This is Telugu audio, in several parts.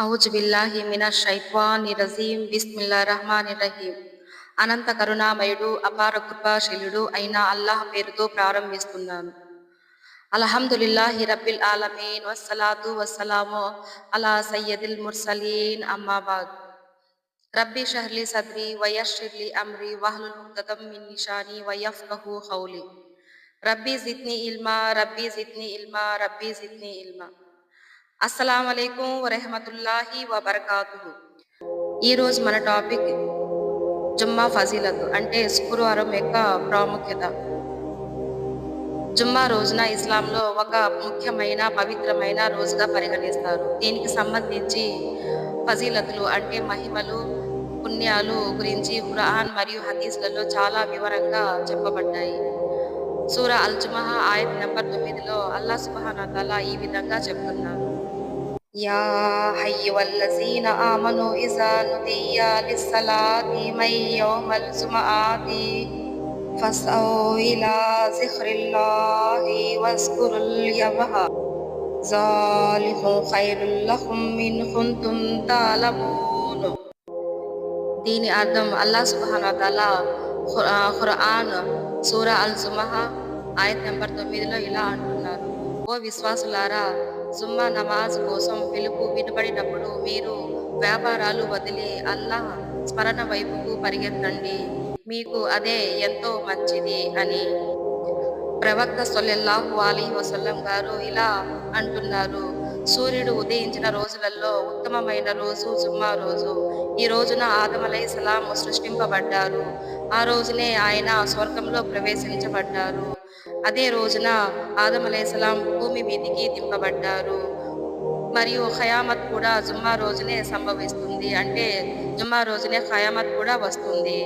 ఔజ్ బిల్లాహి మినష్ షైత్వాని రజీం. బిస్మిల్లా రహమాన్ రహీం. అనంత కరుణామయుడు అపార కృపాశీలుడు అయిన అల్లాహ్ పేరుతో ప్రారంభిస్తున్నాను. అల్హమ్దులిల్లాహి రబ్బిల్ ఆలమీన్. వస్సలాతు వస్సలాము అలా సయ్యదిల్ ముర్సలీన్. అమ్మాబాద్ రబ్బీ షహ్లీ సద్రి వయషిర్లి అమ్రి వహ్లుల్ ఉక్తతం మిన్ నిషాని వయఫ్కహు హౌలి రబ్బీ జిత్ని ఇల్మా రబ్బీ జిత్ని ఇల్మా రబ్బీ జిత్ని ఇల్మా. అస్సలం అయికం వరహమతుల్లాహి వబర్కాతు ఈరోజు మన టాపిక్ జుమ్మా ఫజీలత్ అంటే శుక్రవారం యొక్క ప్రాముఖ్యత. జుమ్మా రోజున ఇస్లాంలో ఒక ముఖ్యమైన పవిత్రమైన రోజుగా పరిగణిస్తారు. దీనికి సంబంధించి ఫజీలతులు అంటే మహిమలు పుణ్యాలు గురించి ఖురాన్ మరియు హదీస్లలో చాలా వివరంగా చెప్పబడ్డాయి. సూర అల్జుమహా ఆయత్ నెంబర్ తొమ్మిదిలో అల్లా సుబహానతాలా ఈ విధంగా చెప్తున్నారు. యా హయ్యువల్లజీన ఆమను ఇజా నుదియా లిస్సలాతి మై యౌమల్ జుమఆతి ఫస్ఔ ఇలా జిఖ్రిల్లాహి వస్కురుల్ యవహ జాలిహు ఖైరుల్ లహుం ఇన్ కుంతుం తాలమూన్ దీని అర్థం అల్లా సుబ్హానహు ఖురాన్ సూరా అల్ జుమహా ఆయత్ నెంబర్ తొమ్మిదిలో ఇలా అంటున్నారు ఓ విశ్వాసులారా సుమ్మా నమాజ్ కోసం పిలుపు వినబడినప్పుడు మీరు వ్యాపారాలు వదిలి అల్లాహ్ స్మరణ వైపుకు పరిగెత్తండి. మీకు అదే ఎంతో మంచిది అని ప్రవక్త సొల్లెల్లాహు అలీ వసల్లం గారు ఇలా అంటున్నారు. సూర్యుడు ఉదయించిన రోజులలో ఉత్తమమైన రోజు జుమ్మా రోజు. ఈ రోజున ఆదమలై సలాం సృష్టింపబడ్డారు. ఆ రోజునే ఆయన స్వర్గంలో ప్రవేశించబడ్డారు. అదే రోజున ఆదమలేసలాం భూమి మీదికి దింపబడ్డారు. మరియు ఖయామత్ కూడా జుమ్మా రోజునే సంభవిస్తుంది. అంటే జుమ్మా రోజునే ఖయామత్ కూడా వస్తుంది.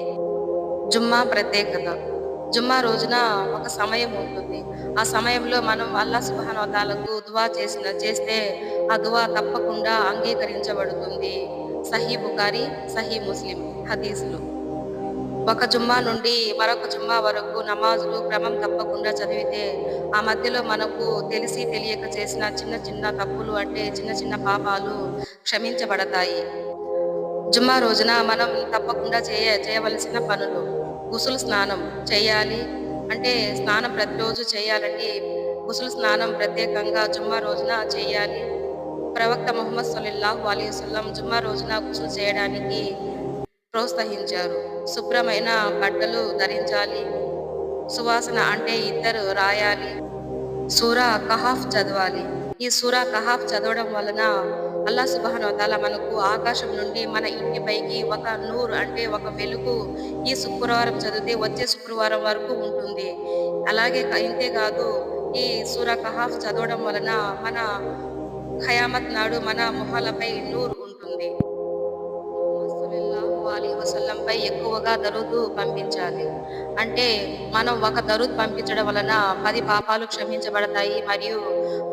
జుమ్మా ప్రత్యేకత. జుమ్మా రోజున ఒక సమయం ఉంటుంది. ఆ సమయంలో మనం అల్లా సుబానవతాలకు దువా చేసిన చేస్తే ఆ దువా తప్పకుండా అంగీకరించబడుతుంది. సహీ బుకారి సహీ ముస్లిం హదీసులు. ఒక జుమ్మా నుండి మరొక జుమ్మా వరకు నమాజులు క్రమం తప్పకుండా చదివితే ఆ మధ్యలో మనకు తెలిసి తెలియక చేసిన చిన్న చిన్న తప్పులు అంటే చిన్న చిన్న పాపాలు క్షమించబడతాయి. జుమ్మా రోజున మనం తప్పకుండా చేయ చేయవలసిన పనులు గుసులు స్నానం చేయాలి అంటే స్నానం ప్రతిరోజు చేయాలండి. గుసులు స్నానం ప్రత్యేకంగా జుమ్మా రోజున చేయాలి. ప్రవక్త ముహమ్మద్ సల్లాహు అలీ వసల్లం జుమ్మా రోజున గుసులు చేయడానికి ప్రోత్సహించారు. శుభ్రమైన బట్టలు ధరించాలి. సువాసన అంటే ఇద్దరు రాయాలి. సూరా కహాఫ్ చదవాలి. ఈ సూరా కహాఫ్ చదవడం వలన అల్లా సుబహానవతాల మనకు ఆకాశం నుండి మన ఇంటిపైకి ఒక నూరు అంటే ఒక వెలుగు ఈ శుక్రవారం చదివితే వచ్చే శుక్రవారం వరకు ఉంటుంది. అలాగే ఇంతేకాదు ఈ సూరా కహాఫ్ చదవడం వలన మన ఖయామత్ నాడు మన మొహాలపై నూరు ఉంటుంది. అలీ వసల్లంపై ఎక్కువగా దరుదు పంపించాలి. అంటే మనం ఒక దరుద్ పంపించడం వలన పది పాపాలు క్షమించబడతాయి మరియు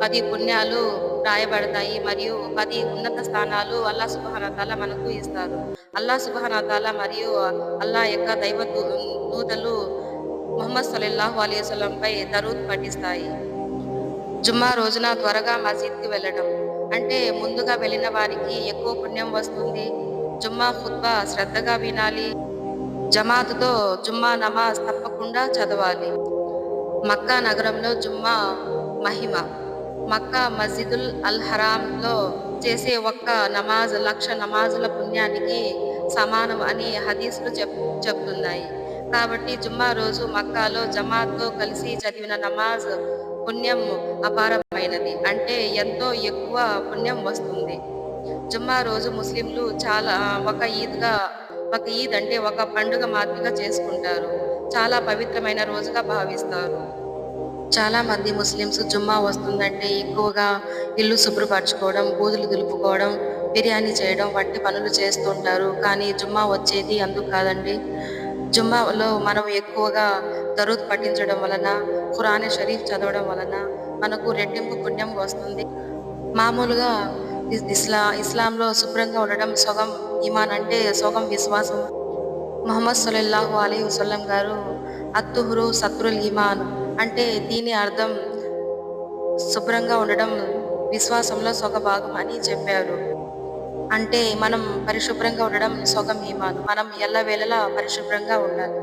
పది పుణ్యాలు రాయబడతాయి మరియు పది ఉన్నత స్థానాలు అల్లా సుబహానతాల మనకు ఇస్తారు. అల్లా సుబహానతాల మరియు అల్లా యొక్క దైవ దూతలు ముహమ్మద్ సలీల్లాహు అలీ వసలంపై దరుద్ పఠిస్తాయి. జుమ్మా రోజున త్వరగా మసీద్కి వెళ్ళడం. అంటే ముందుగా వెళ్ళిన వారికి ఎక్కువ పుణ్యం వస్తుంది జుమ్మా ఖుత్బా శ్రద్ధగా వినాలి. జమాత్తో జుమ్మా నమాజ్ తప్పకుండా చదవాలి. మక్కా నగరంలో జుమ్మా మహిమ. మక్కా మస్జిదుల్ అల్ హరాంలో చేసే ఒక్క నమాజ్ లక్ష నమాజుల పుణ్యానికి సమానం అని హదీసులు చెప్ చెప్తున్నాయి. కాబట్టి జుమ్మా రోజు మక్కాలో జమాత్తో కలిసి చదివిన నమాజ్ పుణ్యం అపారమైనది. అంటే ఎంతో ఎక్కువ పుణ్యం వస్తుంది. జుమ్మా రోజు ముస్లింలు చాలా ఒక ఈద్గా ఒక ఈద్ అంటే ఒక పండుగ మాదిరిగా చేసుకుంటారు. చాలా పవిత్రమైన రోజుగా భావిస్తారు. చాలా మంది ముస్లిమ్స్ జుమ్మా వస్తుందంటే ఎక్కువగా ఇల్లు శుభ్రపరచుకోవడం బూదులు దులుపుకోవడం బిర్యానీ చేయడం వంటి పనులు చేస్తుంటారు. కానీ జుమ్మా వచ్చేది అందుకు కాదండి. జుమ్మాలో మనం ఎక్కువగా దరుద్ పఠించడం వలన ఖురాన్ షరీఫ్ చదవడం వలన మనకు రెట్టింపు పుణ్యం వస్తుంది. మామూలుగా ఇస్లా ఇస్లాంలో శుభ్రంగా ఉండడం సొగం ఇమాన్ అంటే సొగం విశ్వాసం. మహమ్మద్ సల్లల్లాహు అలీ వసల్లం గారు అత్తుహురు సత్రుల్ ఇమాన్ అంటే దీని అర్థం శుభ్రంగా ఉండడం విశ్వాసంలో సొగ భాగం అని చెప్పారు. అంటే మనం పరిశుభ్రంగా ఉండడం సొగం ఈమాన్. మనం ఎల్లవేళలా పరిశుభ్రంగా ఉండాలి.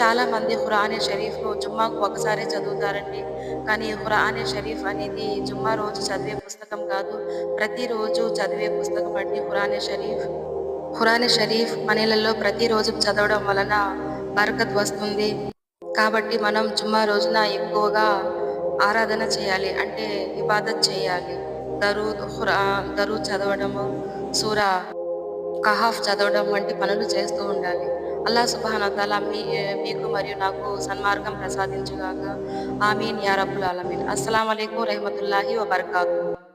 చాలామంది హురానే షరీఫ్ జుమ్మాకు ఒకసారి చదువుతారండి. కానీ హురానే షరీఫ్ అనేది జుమ్మా రోజు చదివే పుస్తకం కాదు. ప్రతిరోజు చదివే పుస్తకం అండి హురానే షరీఫ్. ఖురానే షరీఫ్ మనీలలో ప్రతిరోజు చదవడం వలన బరకత్ వస్తుంది. కాబట్టి మనం జుమ్మా రోజున ఎక్కువగా ఆరాధన చేయాలి. అంటే ఇబాదత్ చేయాలి. దరూద్, హురా దరూద్ చదవడము, సూరా కహాఫ్ చదవడం వంటి పనులు చేస్తూ ఉండాలి. అల్లా సుబానతల మీ మీకు మరియు నాకు సన్మార్గం ప్రసాదించుగాక. ఆమీన్ యారబుల్ అలమీన్ అస్సలం అయికు రహమతుల్లాహి వబర్కాతు